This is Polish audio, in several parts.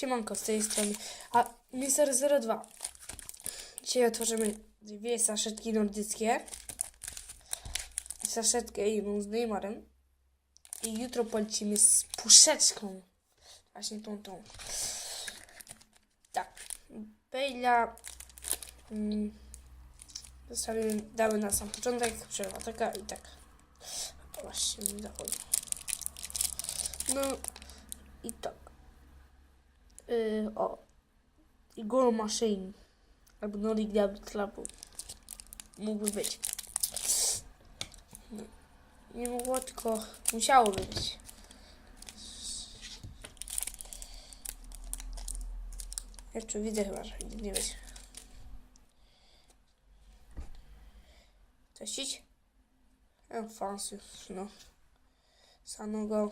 Siemanko z tej strony. A Mister 02. Dzisiaj otworzymy dwie saszetki nordyckie. Saszetkę jedną z Neymarem. I jutro polecimy z puszeczką. Właśnie tą, tą. Tak. Bejla. Mm, zostawimy, damy na sam początek. Przerwa taka i tak. Właśnie mi zachodzi. No i tak. Yy, o. Goal Machine. Albo Nordic Double Clubu. Mógłby być. Nie mogło, tylko musiałoby być. Jeszcze widzę chyba, że nie być. Cześć. Fancy, no. Sanogo.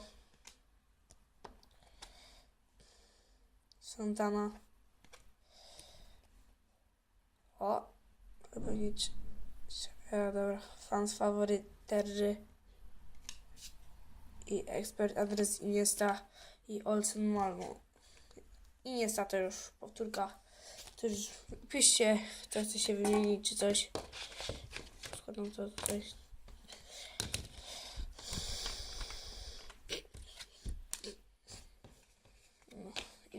Santana. O, nic. E, dobra, fans faworyt Terży. I ekspert adres Iniesta i Olsen Malmo. Iniesta to już powtórka. To już piszcie, kto chce się wymienić czy coś. Składam to tutaj.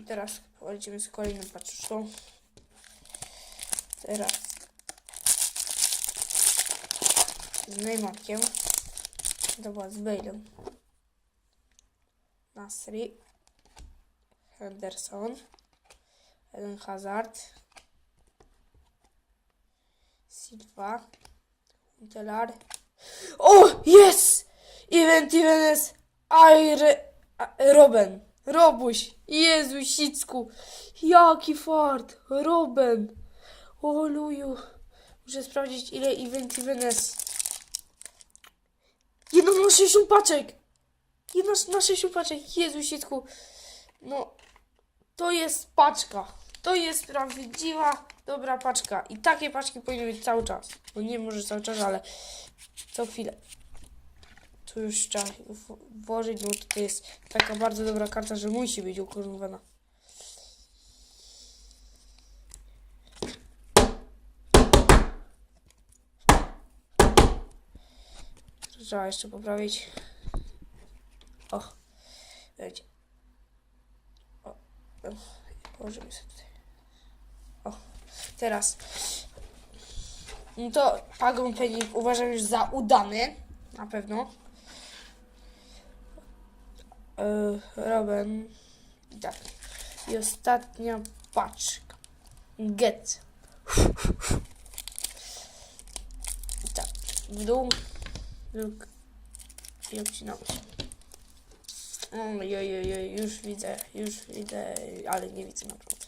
Teraz polecimy z kolejną paczką. Teraz z Neymarkiem. To była z Bale'em. Nasri. Henderson. Eden Hazard. Silva. Huntelar. O! Yes! Event Evenes. Aire. Robben. Robuś. Jezu, Sicku. Jaki fart. Robben. O luju. Muszę sprawdzić ile Event Evenes. Jedno na 60 paczek. Jedno na 60 paczek. Jezu, Sicku. No. To jest paczka. To jest prawdziwa, dobra paczka. I takie paczki powinny być cały czas. No nie może cały czas, ale co chwilę. Tu już trzeba włożyć, bo to jest taka bardzo dobra karta, że musi być ukorunkowana. Trzeba jeszcze poprawić. O, będzie. O, położymy sobie tutaj. O, teraz. No to Pagon Penny uważam już za udany. Na pewno. Yy, Robin. Tak. I ostatnia paczka. Get. Tak. W dół. Luk. I obcinamy się. Oj, oj, oj, oj, już widzę, już widzę, ale nie widzę naprawdę.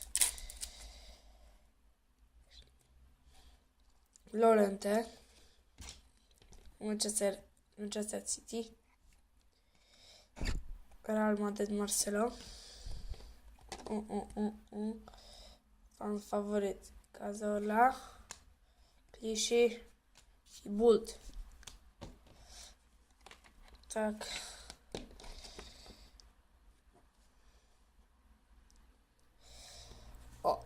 Lorente. Manchester, Manchester City. Real Madrid Marcelo. U, u, u, u. Fan faworyt Cazorla. Clichy i Bult. Tak. O.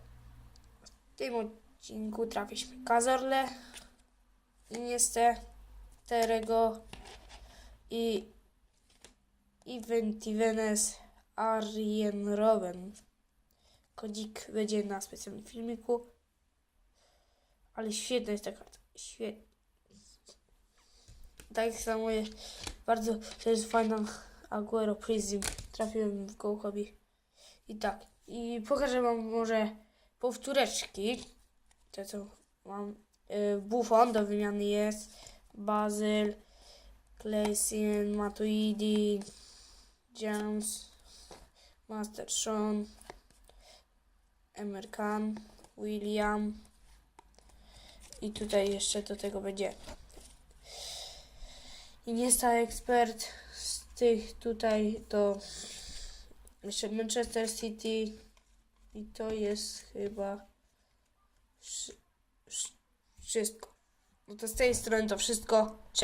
W tym odcinku trafiliśmy Cazorle. Iniestę. Terego i Inventivenes Arjen Robben. Kodzik będzie na specjalnym filmiku. Ale świetna jest ta karta. Świetna. Tak samo jest bardzo to jest fajna Aguero Prism. Trafiłem w hobby. I tak. I pokażę wam może powtóreczki. Te co mam. Y, Buffon do wymiany jest. Bazyl. Clayson, Matuidi. James. Master Sean. Emerkan. William. I tutaj jeszcze do tego będzie Iniesta ekspert z tych tutaj to jeszcze Manchester City i to jest chyba wszy- wszy- wszystko. No to z tej strony to wszystko. Cześć.